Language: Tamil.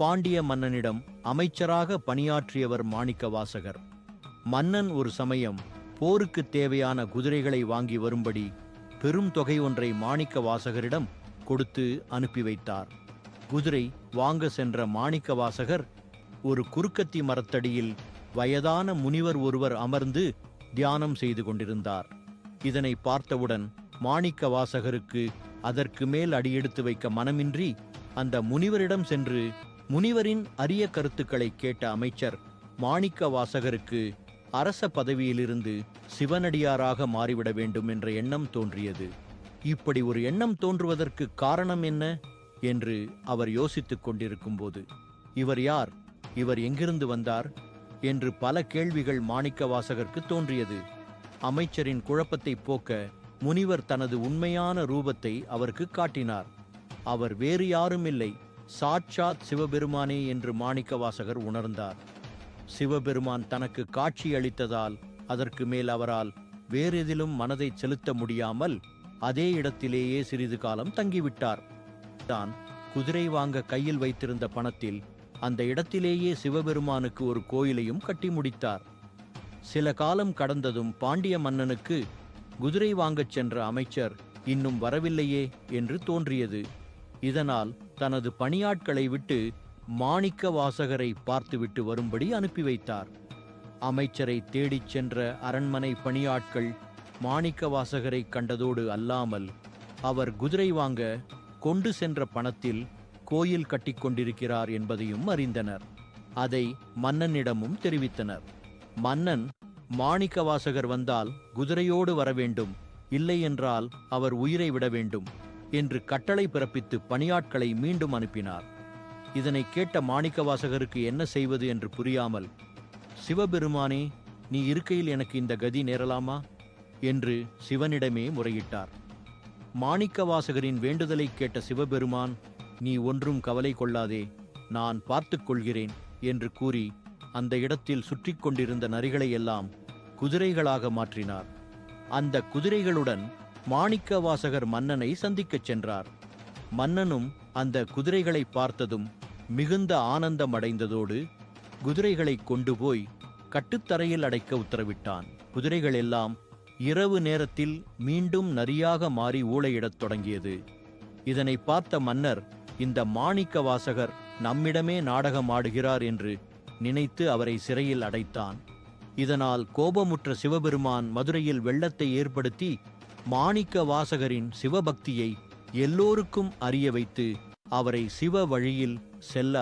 பாண்டிய மன்னனிடம் அமைச்சராக பணியாற்றியவர் மாணிக்கவாசகர். மன்னன் ஒரு சமயம் போருக்கு தேவையான குதிரைகளை வாங்கி வரும்படி பெரும் தொகை ஒன்றை மாணிக்கவாசகரிடம் கொடுத்து அனுப்பி வைத்தார். குதிரை வாங்க சென்ற மாணிக்கவாசகர் ஒரு குறுக்கத்தி மரத்தடியில் வயதான முனிவர் ஒருவர் அமர்ந்து தியானம் செய்து கொண்டிருந்தார். இதனை பார்த்தவுடன் மாணிக்கவாசகருக்கு அதற்கு மேல் அடியெடுத்து வைக்க மனமின்றி அந்த முனிவரிடம் சென்று முனிவரின் அரிய கருத்துக்களை கேட்ட அமைச்சர் மாணிக்கவாசகருக்கு அரச பதவியிலிருந்து சிவனடியாராக மாறிவிட வேண்டும் என்ற எண்ணம் தோன்றியது. இப்படி ஒரு எண்ணம் தோன்றுவதற்கு காரணம் என்ன? என்று அவர் யோசித்துக் கொண்டிருக்கும்போது இவர் யார்? இவர் எங்கிருந்து வந்தார்? என்று பல கேள்விகள் மாணிக்கவாசகருக்கு தோன்றியது. அமைச்சரின் குழப்பத்தை போக்க முனிவர் தனது உண்மையான ரூபத்தை அவருக்கு காட்டினார். அவர் வேறு யாரும் இல்லை சாட்சாத் சிவபெருமானே என்று மாணிக்கவாசகர் உணர்ந்தார். சிவபெருமான் தனக்கு காட்சி அளித்ததால் அதற்கு மேல் அவரால் வேறெதிலும் மனதை செலுத்த முடியாமல் அதே இடத்திலேயே சிறிது காலம் தங்கிவிட்டார். தான் குதிரை வாங்க கையில் வைத்திருந்த பணத்தில் அந்த இடத்திலேயே சிவபெருமானுக்கு ஒரு கோயிலையும் கட்டி முடித்தார். சில காலம் கடந்ததும் பாண்டிய மன்னனுக்கு குதிரை வாங்கச் சென்ற அமைச்சர் இன்னும் வரவில்லையே என்று தோன்றியது. இதனால் தனது பணியாட்களை விட்டு மாணிக்க வாசகரை பார்த்துவிட்டு வரும்படி அனுப்பி வைத்தார். அமைச்சரை தேடிச் சென்ற அரண்மனை பணியாட்கள் மாணிக்க வாசகரை கண்டதோடு அல்லாமல் அவர் குதிரை வாங்க கொண்டு சென்ற பணத்தில் கோயில் கட்டிக்கொண்டிருக்கிறார் என்பதையும் அறிந்தனர். அதை மன்னனிடமும் தெரிவித்தனர். மன்னன் மாணிக்கவாசகர் வந்தால் குதிரையோடு வர வேண்டும் இல்லை என்றால் அவர் உயிரை விட வேண்டும். என்று கட்டளை பிறப்பித்து பணியாட்களை மீண்டும் அனுப்பினார். இதனை கேட்ட மாணிக்கவாசகருக்கு என்ன செய்வது என்று புரியாமல் சிவபெருமானே நீ இருக்கையில் எனக்கு இந்த கதி நேரலாமா? என்று சிவனிடமே முறையிட்டார். மாணிக்கவாசகரின் வேண்டுதலை கேட்ட சிவபெருமான் நீ ஒன்றும் கவலை கொள்ளாதே நான் பார்த்து கொள்கிறேன் என்று கூறி அந்த இடத்தில் சுற்றிக் கொண்டிருந்த நரிகளை எல்லாம் குதிரைகளாக மாற்றினார். அந்த குதிரைகளுடன் மாணிக்கவாசகர் மன்னனை சந்திக்கச் சென்றார். மன்னனும் அந்த குதிரைகளை பார்த்ததும் மிகுந்த ஆனந்தம் அடைந்ததோடு குதிரைகளை கொண்டு போய் கட்டுத்தரையில் அடைக்க உத்தரவிட்டான். குதிரைகள் எல்லாம் இரவு நேரத்தில் மீண்டும் நரியாக மாறி ஊளையிடத் தொடங்கியது. இதனை பார்த்த மன்னர் இந்த மாணிக்க வாசகர் நம்மிடமே நாடகம் ஆடுகிறார் என்று நினைத்து அவரை சிறையில் அடைத்தான். இதனால் கோபமுற்ற சிவபெருமான் மதுரையில் வெள்ளத்தை ஏற்படுத்தி மாணிக்க வாசகரின் சிவபக்தியை எல்லோருக்கும் அறிய வைத்து அவரை சிவ வழியில் செல்ல